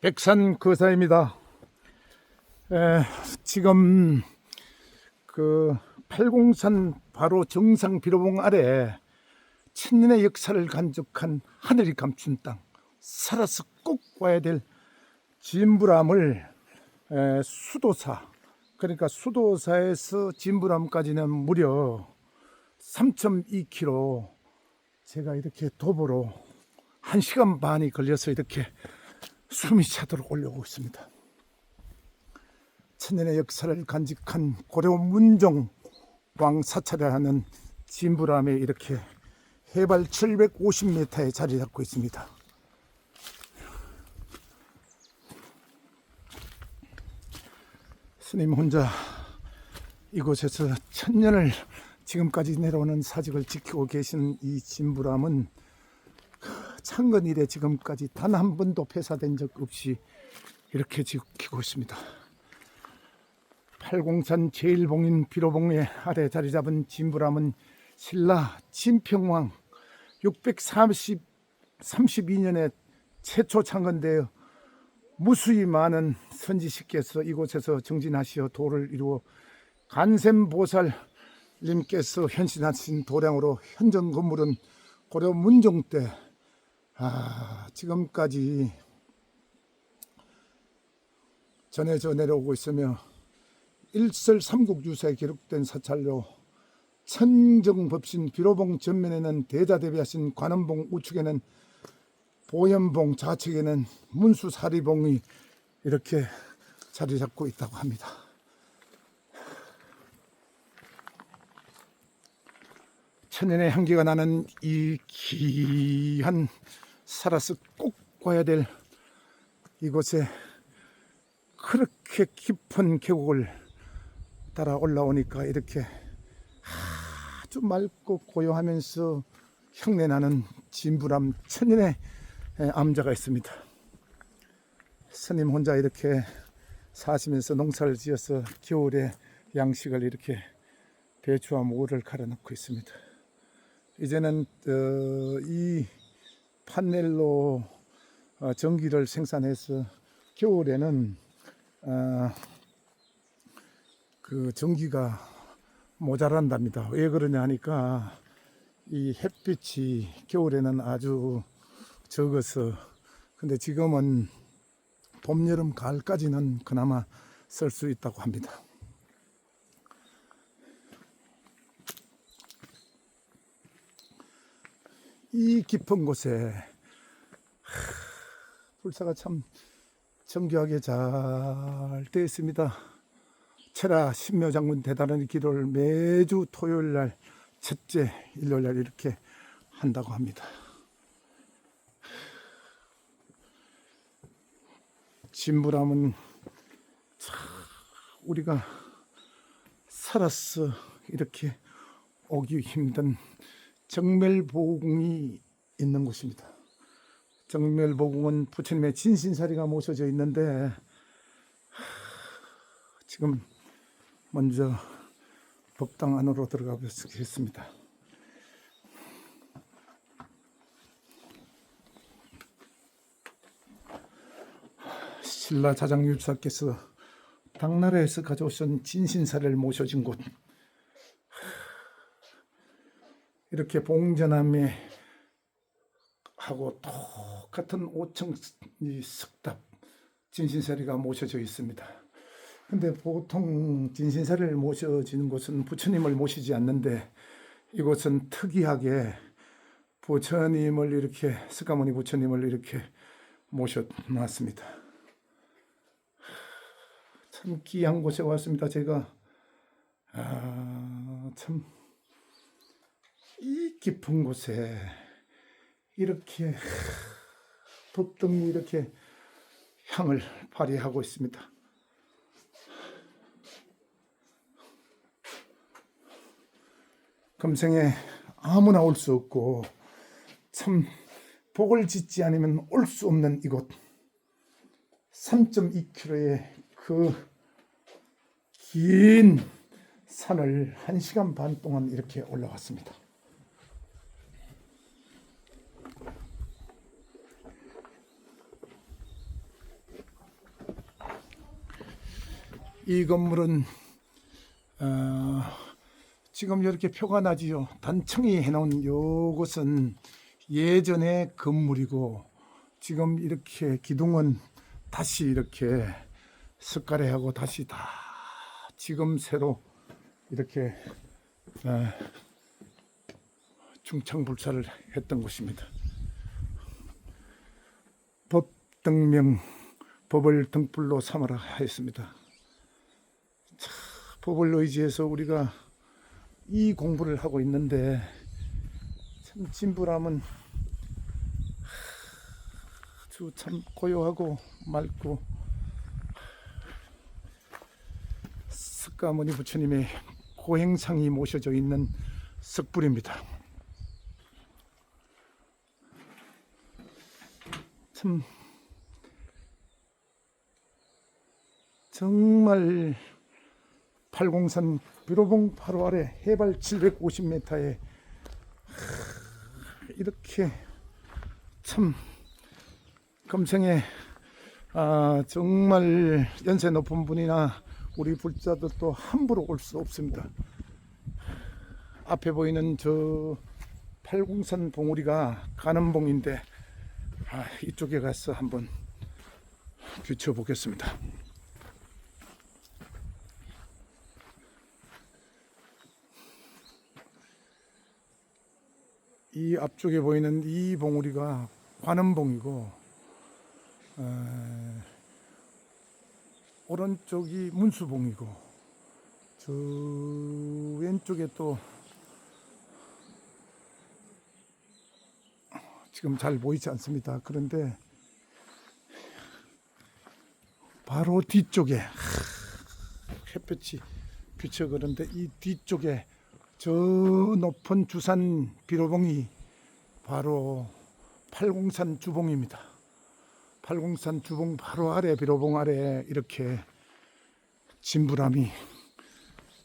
백산 거사입니다. 에, 지금 그 팔공산 바로 정상 비로봉 아래 천년의 역사를 간직한 하늘이 감춘 땅 살아서 꼭 와야 될 진부람을 에, 수도사 그러니까 수도사에서 진부람까지는 무려 3.2km 제가 이렇게 도보로 1시간 반이 걸려서 이렇게 숨이 차도록 올려오고 있습니다. 천년의 역사를 간직한 고려 문종 왕 사찰을 하는 진부람에 이렇게 해발 750m에 자리 잡고 있습니다. 스님 혼자 이곳에서 천년을 지금까지 내려오는 사직을 지키고 계신 이 진부람은 창건 이래 지금까지 단 한 번도 폐사된 적 없이 이렇게 지키고 있습니다. 팔공산 제일봉인 비로봉의 아래 자리 잡은 진부람은 신라 진평왕 630 32년에 최초 창건되어 무수히 많은 선지식께서 이곳에서 정진하시어 도를 이루어 간샘보살님께서 현신하신 도량으로 현정 건물은 고려 문종 때 아, 지금까지 전해져 내려오고 있으며 일설 삼국유사에 기록된 사찰로 천정법신 비로봉 전면에는 대자대비하신 관음봉 우측에는 보현봉 좌측에는 문수사리봉이 이렇게 자리 잡고 있다고 합니다. 천년의 향기가 나는 이 귀한 살아서 꼭 와야 될 이곳에 그렇게 깊은 계곡을 따라 올라오니까 이렇게 아주 맑고 고요하면서 향내 나는 진부람 천년의 암자가 있습니다. 스님 혼자 이렇게 사시면서 농사를 지어서 겨울에 양식을 이렇게 배추와 무를 갈아 넣고 있습니다. 이제는 어, 이 판넬로 어, 전기를 생산해서 겨울에는 어, 그 전기가 모자란답니다. 왜 그러냐 하니까 이 햇빛이 겨울에는 아주 적어서 근데 지금은 봄, 여름, 가을까지는 그나마 쓸 수 있다고 합니다. 이 깊은 곳에 하, 불사가 참 정교하게 잘 되어 있습니다. 체라 신묘 장군 대단한 기도를 매주 토요일 날 첫째 일요일 날 이렇게 한다고 합니다. 진부람은 참 우리가 살아서 이렇게 오기 힘든 정멸보궁이 있는 곳입니다. 정멸보궁은 부처님의 진신사리가 모셔져 있는데 지금 먼저 법당 안으로 들어가 보겠습니다. 신라 자장율사께서 당나라에서 가져오신 진신사를 모셔진 곳 이렇게 봉전함에 하고 똑같은 5층 이 석답 진신사리가 모셔져 있습니다. 근데 보통 진신사를 모셔지는 곳은 부처님을 모시지 않는데 이곳은 특이하게 부처님을 이렇게 스가모니 부처님을 이렇게 모셔놨습니다. 참 귀한 곳에 왔습니다. 제가 아, 참 이 깊은 곳에 이렇게 법등이 이렇게 향을 발휘하고 있습니다. 금생에 아무나 올 수 없고 참 복을 짓지 않으면 올 수 없는 이곳 3.2km의 그 긴 산을 1시간 반 동안 이렇게 올라왔습니다. 이 건물은 어, 지금 이렇게 표가 나지요. 단청이 해놓은 요것은 예전의 건물이고 지금 이렇게 기둥은 다시 이렇게 석가래하고 다시 다 지금 새로 이렇게 어, 중창불사를 했던 곳입니다. 법등명 법을 등불로 삼으라 하였습니다. 의지해서 우리가 이 공부를 하고 있는데 참 진부람은 아주 참 고요하고 맑고 석가모니 부처님의 고행상이 모셔져 있는 석불입니다. 참 정말 팔공산 비로봉 바로 아래 해발 750m에 이렇게 참 금생에 아, 정말 연세 높은 분이나 우리 불자들도 함부로 올 수 없습니다. 앞에 보이는 저 팔공산 봉우리가 가는 봉인데 아, 이쪽에 가서 한번 비춰보겠습니다. 이 앞쪽에 보이는 이 봉우리가 관음봉이고 어, 오른쪽이 문수봉이고 저 왼쪽에 또 지금 잘 보이지 않습니다. 그런데 바로 뒤쪽에 햇볕이 비쳐 그런데 이 뒤쪽에 저 높은 주산 비로봉이 바로 팔공산 주봉입니다. 팔공산 주봉 바로 아래 비로봉 아래 이렇게 진부람이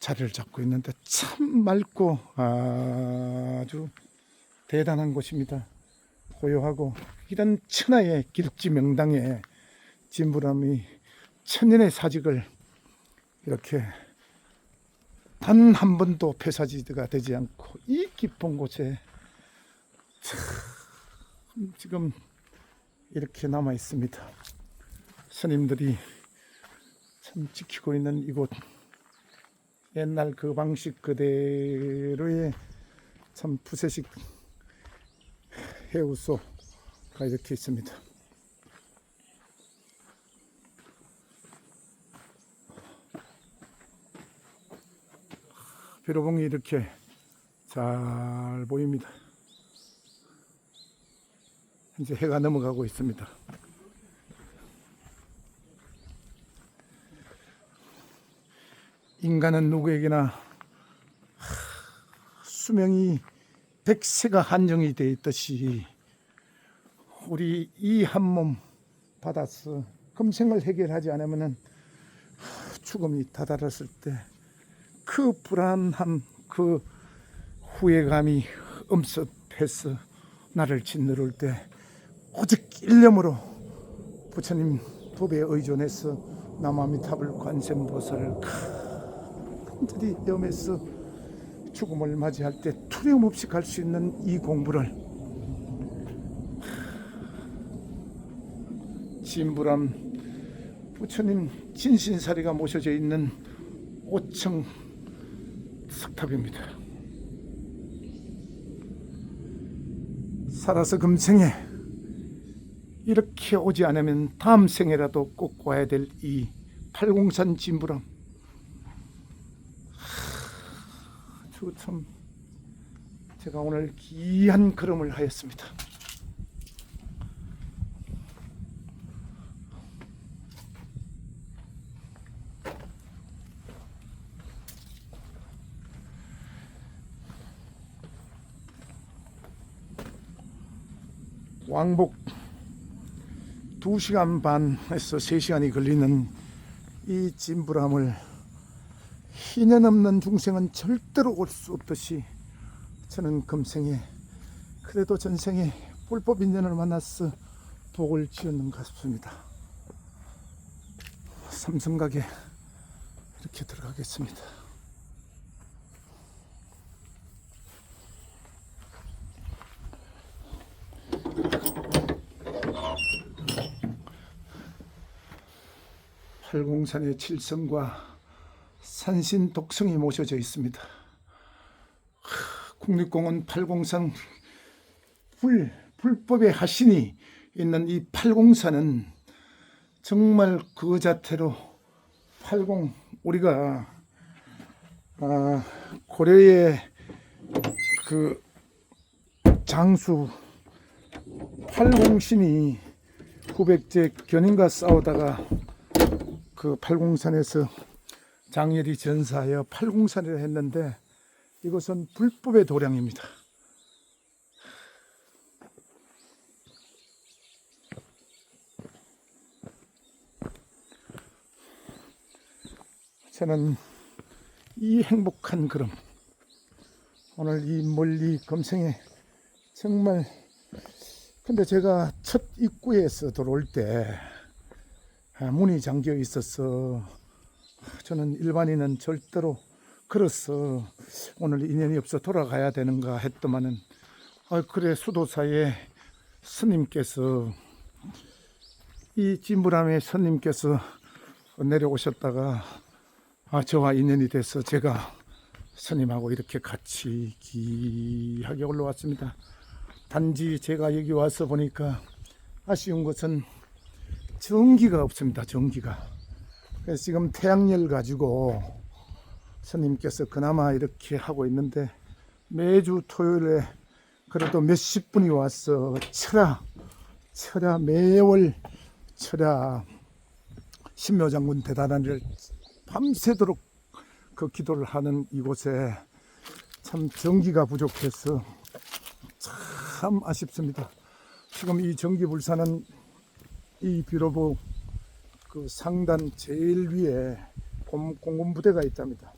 자리를 잡고 있는데 참 맑고 아주 대단한 곳입니다. 고요하고 이런 천하의 길지 명당에 진부람이 천년의 사직을 이렇게 단 한 번도 폐사지가 되지 않고 이 깊은 곳에 참 지금 이렇게 남아 있습니다. 스님들이 참 지키고 있는 이곳 옛날 그 방식 그대로의 참 부세식 해우소가 이렇게 있습니다. 비로봉이 이렇게 잘 보입니다. 이제 해가 넘어가고 있습니다. 인간은 누구에게나 수명이 백세가 한정이 되어 있듯이 우리 이 한 몸 받아서 금생을 해결하지 않으면은 죽음이 다다랐을 때 그 불안함, 그 후회감이 엄습해서 나를 짓누를 때 오직 일념으로 부처님 법에 의존해서 남아미탑을 관세음보살을 간절히 염해서 죽음을 맞이할 때 두려움 없이 갈 수 있는 이 공부를 진부람 부처님 진신사리가 모셔져 있는 오청 석탑입니다. 살아서 금생에 이렇게 오지 않으면 다음 생에라도 꼭 와야 될 이 팔공산 진부람 저참 제가 오늘 귀한 걸음을 하였습니다. 왕복 2시간 반에서 3시간이 걸리는 이 진부람을 희년 없는 중생은 절대로 올 수 없듯이 저는 금생에 그래도 전생에 불법 인연을 만나서 복을 지었는 것 같습니다. 삼성각에 이렇게 들어가겠습니다. 팔공산의 칠성과 산신 독성이 모셔져 있습니다. 하, 국립공원 팔공산 불 불법의 하신이 있는 이 팔공산은 정말 그 자태로 팔공 우리가 아, 고려의 그 장수 팔공신이 후백제 견인과 싸우다가 그 팔공산에서 장렬히 전사하여 팔공산이라 했는데 이것은 불법의 도량입니다. 저는 이 행복한 걸음 오늘 이 멀리 금생에 정말 근데 제가 첫 입구에서 들어올 때 아, 문이 잠겨 있어서 저는 일반인은 절대로 걸어서 오늘 인연이 없어 돌아가야 되는가 했더만은 아 그래 수도사의 스님께서 이 진부람의 스님께서 내려오셨다가 아 저와 인연이 돼서 제가 스님하고 이렇게 같이 기하게 올라왔습니다. 단지 제가 여기 와서 보니까 아쉬운 것은 전기가 없습니다. 전기가. 그래서 지금 태양열 가지고 스님께서 그나마 이렇게 하고 있는데 매주 토요일에 그래도 몇십 분이 와서 철야 철야 매월 철야 신묘장군 대단한 일 밤새도록 그 기도를 하는 이곳에 참 전기가 부족해서 참 아쉽습니다. 지금 이 전기 불사는 이 비로보 그 상단 제일 위에 공- 공군부대가 있답니다.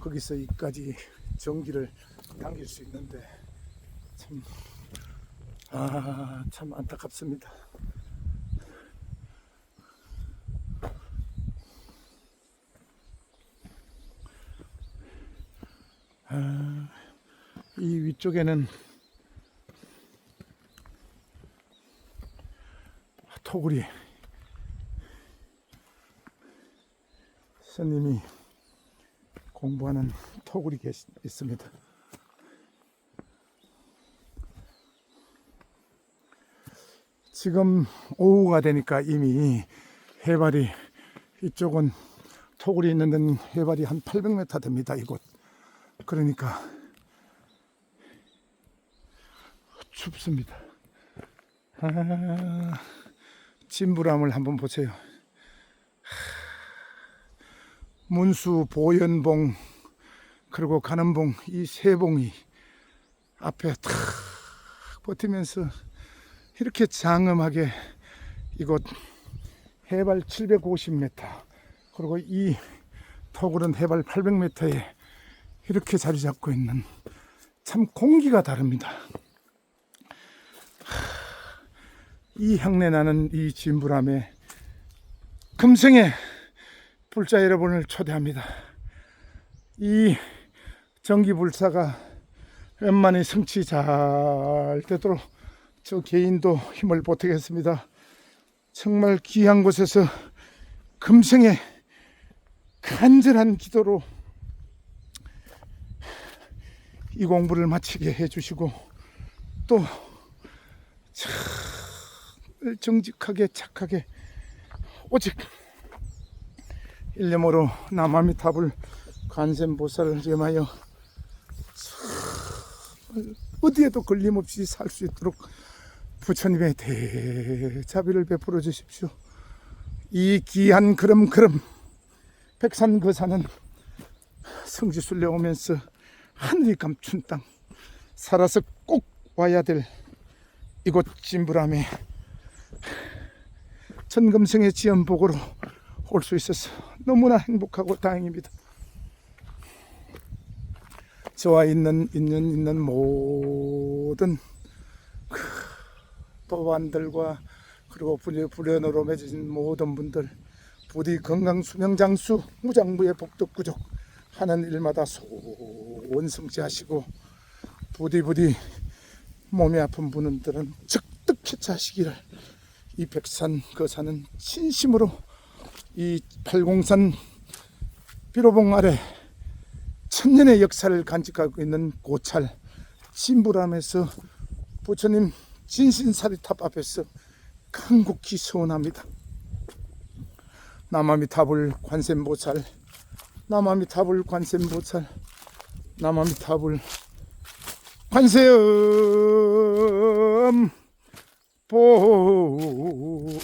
거기서 이까지 전기를 당길 수 있는데 참, 아, 참 안타깝습니다. 아, 이 위쪽에는 토구리 스님이 공부하는 토굴이 계시, 있습니다. 지금 오후가 되니까 이미 해발이 이쪽은 토굴이 있는 데는 해발이 한 800m 됩니다. 이곳. 그러니까 춥습니다. 아, 진부람을 한번 보세요. 문수, 보현봉, 그리고 가는봉 이 세 봉이 앞에 탁 버티면서 이렇게 장엄하게 이곳 해발 750m 그리고 이 토굴은 해발 800m에 이렇게 자리 잡고 있는 참 공기가 다릅니다. 이 향내 나는 이 진부람에 금생에 불자 여러분을 초대합니다. 이 전기불사가 웬만히 성취 잘 되도록 저 개인도 힘을 보태겠습니다. 정말 귀한 곳에서 금생에 간절한 기도로 이 공부를 마치게 해주시고 또 참 정직하게 착하게 오직 일념으로 남아미탑을 관세음보살을 정말 어디에도 걸림없이 살 수 있도록 부처님의 대자비를 베풀어 주십시오. 이 귀한 그름그름 백산거사는 성지순례 오면서 하늘이 감춘 땅 살아서 꼭 와야 될 이곳 진부람에 천금성의 지연복으로 올 수 있어서 너무나 행복하고 다행입니다. 저와 있는 인연 있는 모든 그 법안들과 그리고 불연, 불연으로 맺어진 모든 분들 부디 건강 수명 장수 무장부의 복덕구족 하는 일마다 소원성지하시고 부디 부디 몸이 아픈 분들은 적득 캐치하시기를 이 백산 거사는 진심으로 이 팔공산 비로봉 아래 천년의 역사를 간직하고 있는 고찰 진부람에서 부처님 진신사리탑 앞에서 간곡히 소원합니다. 남아미타불 관세음보살 남아미타불 관세음보살 남아미타불 관세음 보살